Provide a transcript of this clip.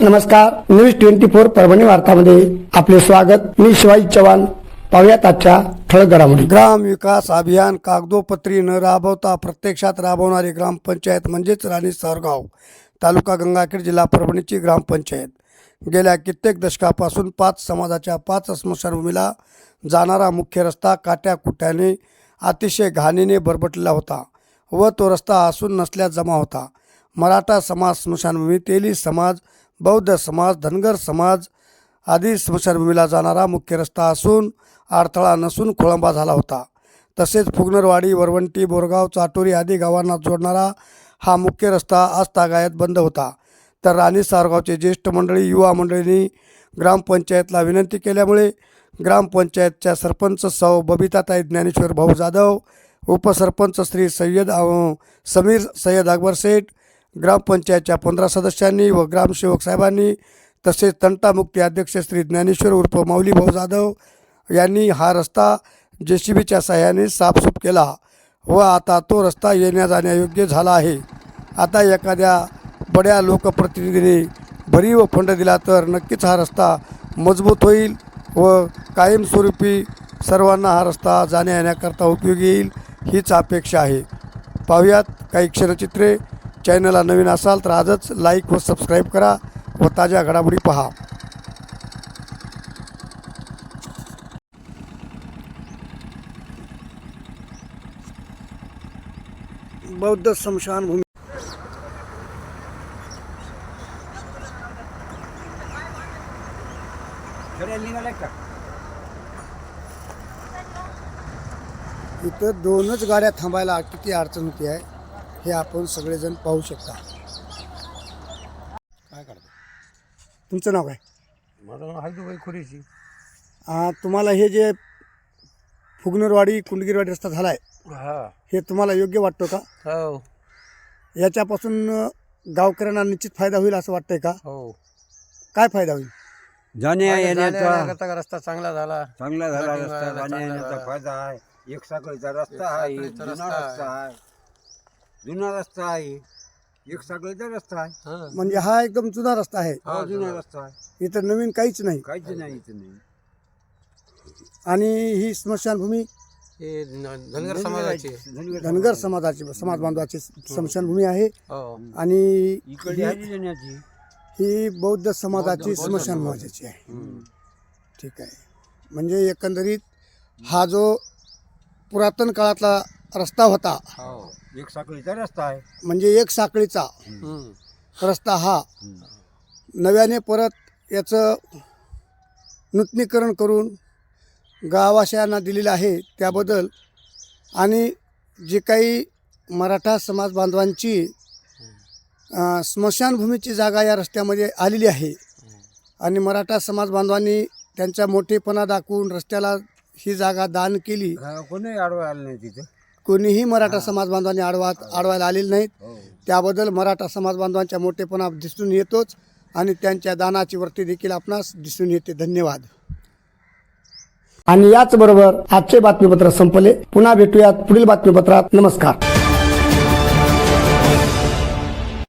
नमस्कार news twenty four Parbhani वार्तामध्ये आपले स्वागत. मी शिवाजी चव्हाण. पाहुयात आजच्या ठळक घडामोडी ग्राम विकास अभियान कागदोपत्री न राबवता प्रत्यक्षात राबवणारी ग्रामपंचायत म्हणजेच राणी सारगाव तालुका गंगाखेड जिल्हा परभणीची ग्रामपंचायत. गेल्या कित्येक दशकापासून पाच समाजाच्या पाच स्मशानभूमीला जाणारा मुख्य रस्ता काट्याकुट्याने अतिशय घाणीने बरबटलेला होता. व तो रस्ता असून नसल्यास जमा होता. मराठा समाज स्मशानभूमी तेली समाज बौद्ध समाज धनगर समाज आदी स्मशानभूमीला जाणारा मुख्य रस्ता असून अडथळा नसून खोळंबा झाला होता. तसेच फुगनरवाडी वरवंटी बोरगाव चाटोरी आदी गावांना जोडणारा हा मुख्य रस्ता आजतागायत बंद होता. तर राणी सारगावचे ज्येष्ठ मंडळी युवा मंडळींनी ग्रामपंचायतला विनंती केल्यामुळे ग्रामपंचायतच्या सरपंच सौ बबिताताई ज्ञानेश्वर भाऊ जाधव उपसरपंच श्री सय्यद समीर सय्यद अकबर शेठ ग्रामपंचायतच्या पंधरा सदस्यांनी व ग्रामसेवक साहेबांनी तसेच तंटामुक्ती अध्यक्ष श्री ज्ञानेश्वर उर्फ माऊली भाऊ जाधव यांनी हा रस्ता जे सी बीच्या सहाय्याने साफसूफ केला व आता तो रस्ता येण्या जाण्यायोग्य झाला आहे. आता एखाद्या बड्या लोकप्रतिनिधीने भरीव फंड दिला तर नक्कीच हा रस्ता मजबूत होईल व कायमस्वरूपी सर्वांना हा रस्ता जाण्या येण्याकरता उपयोगी येईल. हीच अपेक्षा आहे. पाहुयात काही क्षणचित्रे. चॅनलला नवीन असाल तर आजच लाईक व सबस्क्राईब करा व ताज्या घडामोडी पहा. बौद्ध स्मशानभूमी. इथं दोनच गाड्या थांबायला किती अडचण होती आहे हे आपण सगळेजण पाहू शकता. काय करता तुमचं नाव काय? माझं नाव हायदूबाई खुरीची आ, तुम्हाला हे जे फुगनरवाडी कुंडगिरवाडी रस्ता झाला आहे हा. हे तुम्हाला योग्य वाटतो का? हो. याच्यापासून अ, गावकऱ्यांना निश्चित फायदा होईल असं वाटतंय का? हो. काय फायदा होईल? जाण्या येण्याचा रस्ता चांगला झाला. चांगला झाला रस्ता जाण्या येण्याचा. फायदा आहे. एक साखळीचा रस्ता आहे साखळीचा जुना रस्ता आहे. रस्ता आहे. जुना रस्ता आहे. एक साखळीचा रस्ता आहे. हा. म्हणजे हा एकदम जुना रस्ता आहे. हा, हा जुना. रस्ता आहे. इथं नवीन काहीच नाही. काहीच नाही इथं नाही. आणि ही स्मशानभूमी हे न- धनगर समाजाची. धनगर धनगर समाजाची. समाज बांधवाची स्मशानभूमी आहे. हो. आणि इकडे ही- ही बौद्ध समाजाची बौद्ध स्मशानभूमीची आहे. ठीक आहे. म्हणजे एकंदरीत हा जो पुरातन काळातला रस्ता होता. हो एक साखळीचा रस्ता आहे. म्हणजे एक साखळीचा हम्म. रस्ता हा. नव्याने परत याचं नूतनीकरण करून गावाशयांना दिलेलं आहे त्याबद्दल. आणि जे काही मराठा समाज बांधवांची अं, स्मशानभूमीची जागा या रस्त्यामध्ये आलेली आहे. आणि मराठा समाज बांधवांनी त्यांचा मोठेपणा दाखवून रस्त्याला ही जागा दान केली. कोणी आडवा आलं नाही तिथं? कोणीही मराठा समाज बांधवांनी आडवा आडवायला आलेले नाहीत. हो. त्याबद्दल मराठा समाज बांधवांच्या मोठेपणा दिसून येतोच आणि त्यांच्या दानाची वृत्ती देखील आपणास दिसून येते. धन्यवाद. आणि याच बरोबर आजचे बातमीपत्र संपले. पुन्हा भेटूयात पुढील बातमीपत्रात. नमस्कार.